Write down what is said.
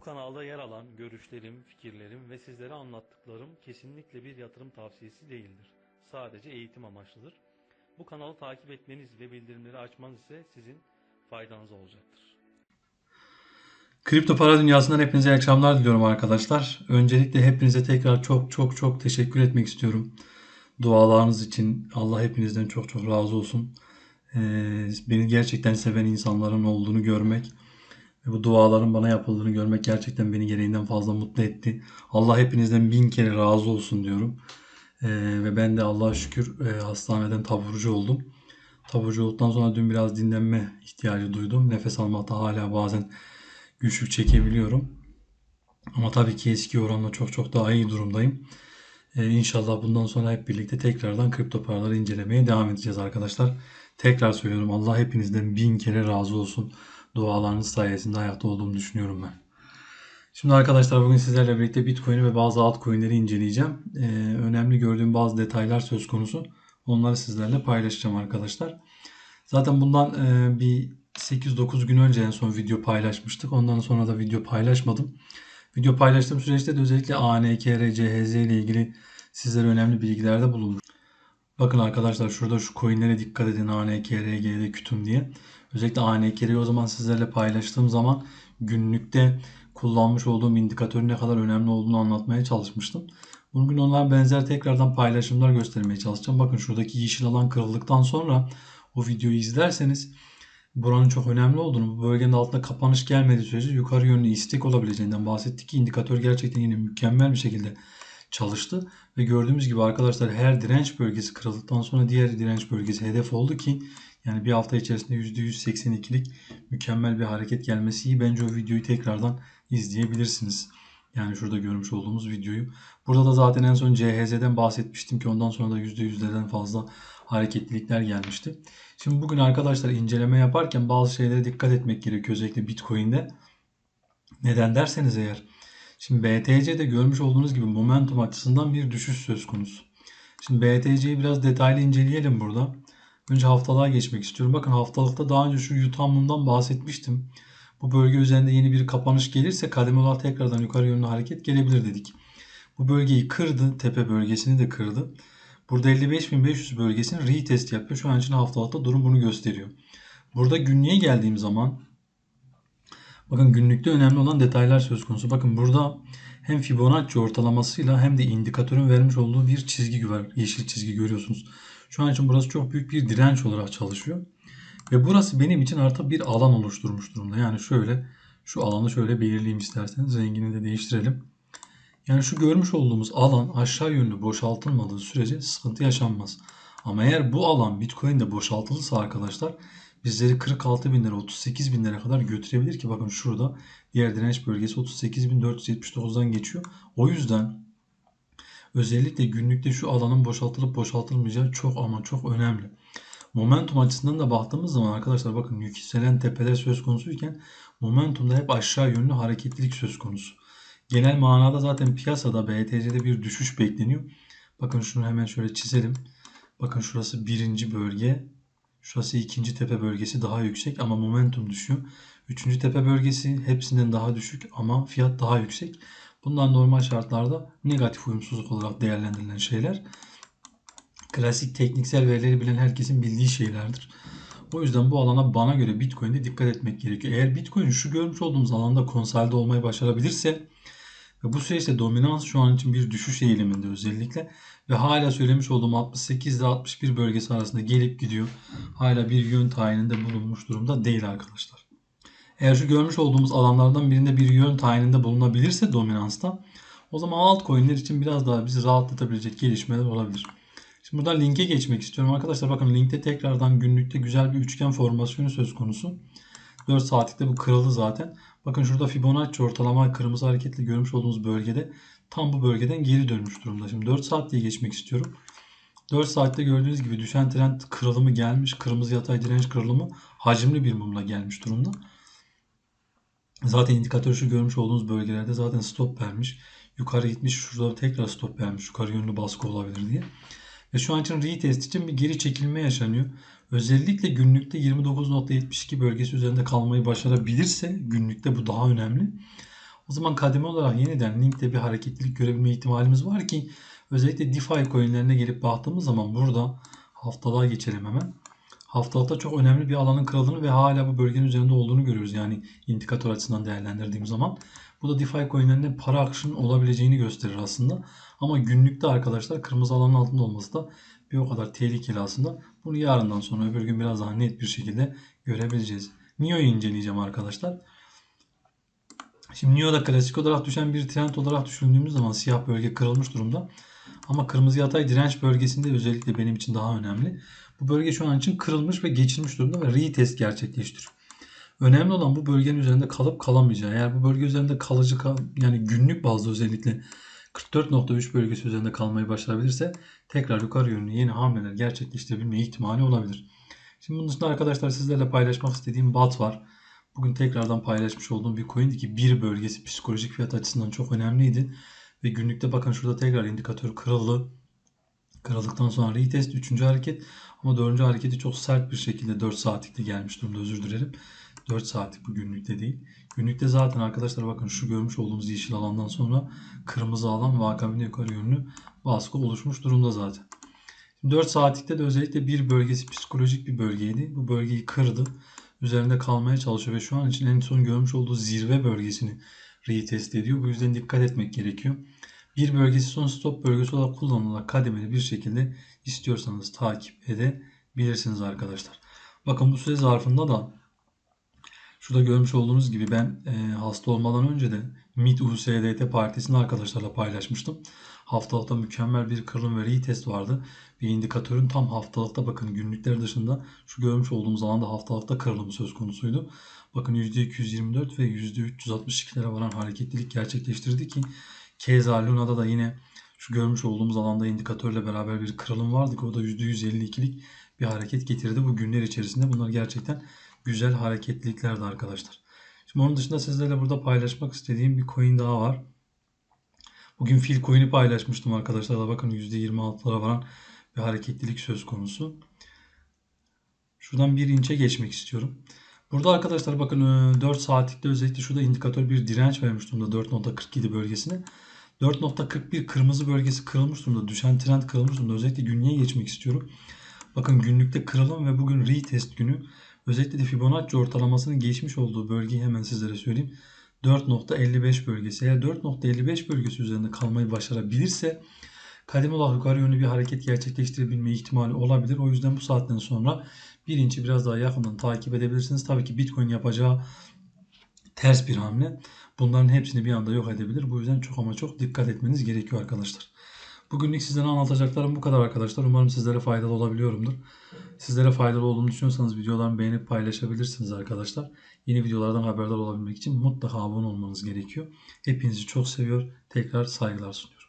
kanalda yer alan görüşlerim, fikirlerim ve sizlere anlattıklarım kesinlikle bir yatırım tavsiyesi değildir. Sadece eğitim amaçlıdır. Bu kanalı takip etmeniz ve bildirimleri açmanız ise sizin faydanıza olacaktır. Kripto para dünyasından hepinize iyi akşamlar diliyorum arkadaşlar. Öncelikle hepinize tekrar çok çok çok teşekkür etmek istiyorum. Dualarınız için Allah hepinizden çok çok razı olsun. Ee, beni gerçekten seven insanların olduğunu görmek ve bu duaların bana yapıldığını görmek gerçekten beni gereğinden fazla mutlu etti. Allah hepinizden bin kere razı olsun diyorum. Ee, ve ben de Allah'a şükür e, hastaneden taburcu oldum. Taburcu olduktan sonra dün biraz dinlenme ihtiyacı duydum. Nefes almakta hala bazen güçlük çekebiliyorum. Ama tabii ki eski oranla çok çok daha iyi durumdayım. Ee, inşallah bundan sonra hep birlikte tekrardan kripto paraları incelemeye devam edeceğiz arkadaşlar. Tekrar söylüyorum Allah hepinizden bin kere razı olsun. Dualarınız sayesinde hayatta olduğumu düşünüyorum ben. Şimdi arkadaşlar bugün sizlerle birlikte Bitcoin'i ve bazı altcoin'leri inceleyeceğim. Ee, önemli gördüğüm bazı detaylar söz konusu. Onları sizlerle paylaşacağım arkadaşlar. Zaten bundan e, bir 8-9 gün önce en son video paylaşmıştık. Ondan sonra da video paylaşmadım. Video paylaştığım süreçte de özellikle ANKR, CHZ ile ilgili sizlere önemli bilgilerde bulundum. Bakın arkadaşlar şurada şu coinlere dikkat edin ANKR, GD, kütüm diye. Özellikle ANKR'yi o zaman sizlerle paylaştığım zaman günlükte kullanmış olduğum indikatörün ne kadar önemli olduğunu anlatmaya çalışmıştım. Bugün onlar benzer tekrardan paylaşımlar göstermeye çalışacağım. Bakın şuradaki yeşil alan kırıldıktan sonra o videoyu izlerseniz buranın çok önemli olduğunu, bu bölgenin altında kapanış gelmediği sürece yukarı yönlü istek olabileceğinden bahsettik ki indikatör gerçekten yine mükemmel bir şekilde çalıştı. Ve gördüğümüz gibi arkadaşlar her direnç bölgesi kırıldıktan sonra diğer direnç bölgesi hedef oldu ki yani bir hafta içerisinde %182'lik mükemmel bir hareket gelmesi iyi. Bence o videoyu tekrardan izleyebilirsiniz. Yani şurada görmüş olduğumuz videoyu. Burada da zaten en son CHZ'den bahsetmiştim ki ondan sonra da %100'lerden fazla hareketlilikler gelmişti. Şimdi bugün arkadaşlar inceleme yaparken bazı şeylere dikkat etmek gerekiyor özellikle Bitcoin'de. Neden derseniz eğer. Şimdi BTC'de görmüş olduğunuz gibi momentum açısından bir düşüş söz konusu. Şimdi BTC'yi biraz detaylı inceleyelim burada. Önce haftalığa geçmek istiyorum. Bakın haftalıkta daha önce şu yutamından bahsetmiştim. Bu bölge üzerinde yeni bir kapanış gelirse kademe olarak tekrardan yukarı yönlü hareket gelebilir dedik. Bu bölgeyi kırdı. Tepe bölgesini de kırdı. Burada 55.500 bölgesini retest yapıyor. Şu an için haftalıkta durum bunu gösteriyor. Burada günlüğe geldiğim zaman bakın günlükte önemli olan detaylar söz konusu. Bakın burada hem Fibonacci ortalamasıyla hem de indikatörün vermiş olduğu bir çizgi var. Yeşil çizgi görüyorsunuz. Şu an için burası çok büyük bir direnç olarak çalışıyor. Ve burası benim için artık bir alan oluşturmuş durumda. Yani şöyle şu alanı şöyle belirleyeyim isterseniz. Rengini de değiştirelim. Yani şu görmüş olduğumuz alan aşağı yönlü boşaltılmadığı sürece sıkıntı yaşanmaz. Ama eğer bu alan Bitcoin'de boşaltılırsa arkadaşlar bizleri 46 binlere 38 binlere kadar götürebilir ki bakın şurada diğer direnç bölgesi 38.479'dan geçiyor. O yüzden özellikle günlükte şu alanın boşaltılıp boşaltılmayacağı çok ama çok önemli. Momentum açısından da baktığımız zaman arkadaşlar bakın yükselen tepeler söz konusuyken momentumda hep aşağı yönlü hareketlilik söz konusu. Genel manada zaten piyasada BTC'de bir düşüş bekleniyor. Bakın şunu hemen şöyle çizelim. Bakın şurası birinci bölge. Şurası ikinci tepe bölgesi daha yüksek ama momentum düşüyor. Üçüncü tepe bölgesi hepsinden daha düşük ama fiyat daha yüksek. Bunlar normal şartlarda negatif uyumsuzluk olarak değerlendirilen şeyler. Klasik tekniksel verileri bilen herkesin bildiği şeylerdir. O yüzden bu alana bana göre Bitcoin'de dikkat etmek gerekiyor. Eğer Bitcoin şu görmüş olduğumuz alanda konsolide olmayı başarabilirse ve bu süreçte dominans şu an için bir düşüş eğiliminde özellikle ve hala söylemiş olduğum 68 ile 61 bölgesi arasında gelip gidiyor. Hala bir yön tayininde bulunmuş durumda değil arkadaşlar. Eğer şu görmüş olduğumuz alanlardan birinde bir yön tayininde bulunabilirse dominansta o zaman altcoin'ler için biraz daha bizi rahatlatabilecek gelişmeler olabilir. Şimdi buradan linke geçmek istiyorum. Arkadaşlar bakın linkte tekrardan günlükte güzel bir üçgen formasyonu söz konusu. 4 saatlikte bu kırıldı zaten. Bakın şurada Fibonacci ortalama kırmızı hareketli görmüş olduğunuz bölgede tam bu bölgeden geri dönmüş durumda. Şimdi 4 saat diye geçmek istiyorum. 4 saatte gördüğünüz gibi düşen trend kırılımı gelmiş. Kırmızı yatay direnç kırılımı hacimli bir mumla gelmiş durumda. Zaten indikatör şu görmüş olduğunuz bölgelerde zaten stop vermiş. Yukarı gitmiş. Şurada tekrar stop vermiş. Yukarı yönlü baskı olabilir diye. Ve şu an için retest için bir geri çekilme yaşanıyor. Özellikle günlükte 29.72 bölgesi üzerinde kalmayı başarabilirse günlükte bu daha önemli. O zaman kademe olarak yeniden linkte bir hareketlilik görebilme ihtimalimiz var ki özellikle DeFi coinlerine gelip baktığımız zaman burada haftalığa geçelim hemen. Haftalıkta çok önemli bir alanın kırıldığını ve hala bu bölgenin üzerinde olduğunu görüyoruz. Yani indikatör açısından değerlendirdiğim zaman. Bu da DeFi coinlerinde para akışının olabileceğini gösterir aslında. Ama günlükte arkadaşlar kırmızı alanın altında olması da bir o kadar tehlikeli aslında. Bunu yarından sonra öbür gün biraz daha net bir şekilde görebileceğiz. NIO'yu inceleyeceğim arkadaşlar. Şimdi NIO'da klasik olarak düşen bir trend olarak düşündüğümüz zaman siyah bölge kırılmış durumda. Ama kırmızı yatay direnç bölgesinde özellikle benim için daha önemli. Bu bölge şu an için kırılmış ve geçirmiş durumda ve retest gerçekleştiriyor. Önemli olan bu bölgenin üzerinde kalıp kalamayacağı. Eğer bu bölge üzerinde kalıcı kal yani günlük bazda özellikle 44.3 bölgesi üzerinde kalmayı başarabilirse tekrar yukarı yönlü yeni hamleler gerçekleştirebilme ihtimali olabilir. Şimdi bunun dışında arkadaşlar sizlerle paylaşmak istediğim BAT var. Bugün tekrardan paylaşmış olduğum bir coin'di ki bir bölgesi psikolojik fiyat açısından çok önemliydi. Ve günlükte bakın şurada tekrar indikatör kırıldı. Kırıldıktan sonra retest 3. hareket ama 4. hareketi çok sert bir şekilde 4 saatlikte gelmiş durumda özür dilerim. 4 saatlik bu günlükte değil. Günlükte zaten arkadaşlar bakın şu görmüş olduğumuz yeşil alandan sonra kırmızı alan ve akabinde yukarı yönlü baskı oluşmuş durumda zaten. 4 saatlikte de özellikle bir bölgesi psikolojik bir bölgeydi. Bu bölgeyi kırdı. Üzerinde kalmaya çalışıyor ve şu an için en son görmüş olduğu zirve bölgesini retest ediyor. Bu yüzden dikkat etmek gerekiyor. Bir bölgesi son stop bölgesi olarak kullanılarak kademeli bir şekilde istiyorsanız takip edebilirsiniz arkadaşlar. Bakın bu süre zarfında da şurada görmüş olduğunuz gibi ben e, hasta olmadan önce de MIT USDT partisini arkadaşlarla paylaşmıştım. Haftalıkta mükemmel bir kırılım ve retest vardı. Bir indikatörün tam haftalıkta bakın günlükler dışında şu görmüş olduğumuz alanda haftalıkta kırılımı söz konusuydu. Bakın %224 ve %362'lere varan hareketlilik gerçekleştirdi ki Keza Luna'da da yine şu görmüş olduğumuz alanda indikatörle beraber bir kırılım vardı ki o da %152'lik bir hareket getirdi bu günler içerisinde. Bunlar gerçekten güzel hareketliliklerdi arkadaşlar. Şimdi onun dışında sizlerle burada paylaşmak istediğim bir coin daha var. Bugün fil coin'i paylaşmıştım arkadaşlar da bakın %26'lara varan bir hareketlilik söz konusu. Şuradan bir inçe geçmek istiyorum. Burada arkadaşlar bakın 4 saatlikte özellikle şurada indikatör bir direnç vermiş durumda 4.47 bölgesine. 4.41 kırmızı bölgesi kırılmış durumda. Düşen trend kırılmış durumda. Özellikle günlüğe geçmek istiyorum. Bakın günlükte kırılım ve bugün retest günü. Özellikle de Fibonacci ortalamasının geçmiş olduğu bölgeyi hemen sizlere söyleyeyim. 4.55 bölgesi. Eğer 4.55 bölgesi üzerinde kalmayı başarabilirse kademe olarak yukarı yönlü bir hareket gerçekleştirebilme ihtimali olabilir. O yüzden bu saatten sonra bir inçi biraz daha yakından takip edebilirsiniz. Tabii ki Bitcoin yapacağı ters bir hamle. Bunların hepsini bir anda yok edebilir. Bu yüzden çok ama çok dikkat etmeniz gerekiyor arkadaşlar. Bugünlük sizlere anlatacaklarım bu kadar arkadaşlar. Umarım sizlere faydalı olabiliyorumdur. Sizlere faydalı olduğunu düşünüyorsanız videolarımı beğenip paylaşabilirsiniz arkadaşlar. Yeni videolardan haberdar olabilmek için mutlaka abone olmanız gerekiyor. Hepinizi çok seviyor. Tekrar saygılar sunuyorum.